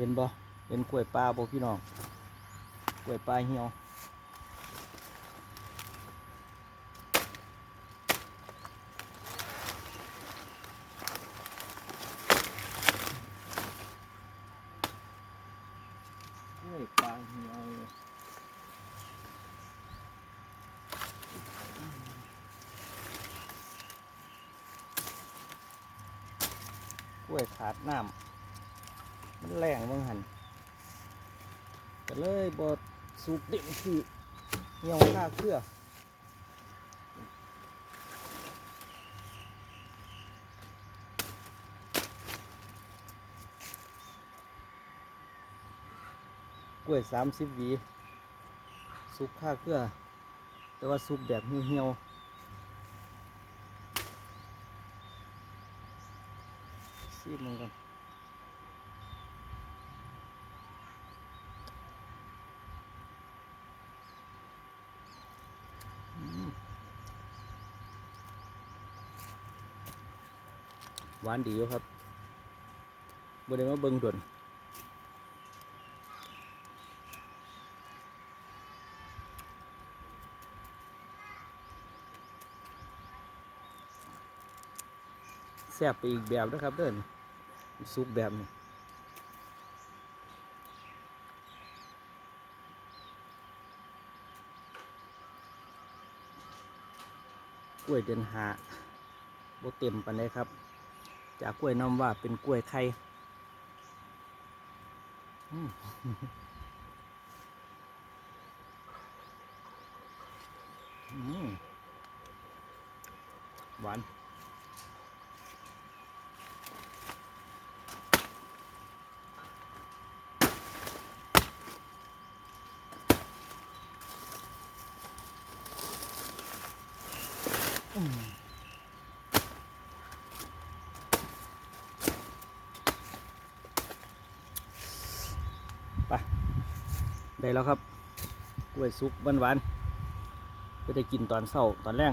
เห็นบ่เห็นกล้วยปลาบ่พี่น้องกล้วยปลาเหี่ยวกล้วยปลาเหี่ยวกล้วยขาดน้ำ มันแรงบางหันก็เลยบดสุกเต็มที่เหี่ยวข้าเครือกล้วยสามสิบวีสุกข้าเครือ แต่ว่าสุกแบบเหี่ยวซีมันกัน หวานดีอยู่ครับบ่ได้มาเบิ่งดวนแซ่บไปอีกแบบนะครับเด้อนซุปแบบนี้กล้วยเดือนหาบ่เต็มปานใดครับ จากกล้วยน้ำว่าเป็นกล้วยไข่อืมอืมหวาน ไปได้แล้วครับกล้วยสุกหวานๆก็จะกินตอนเช้าตอนแรง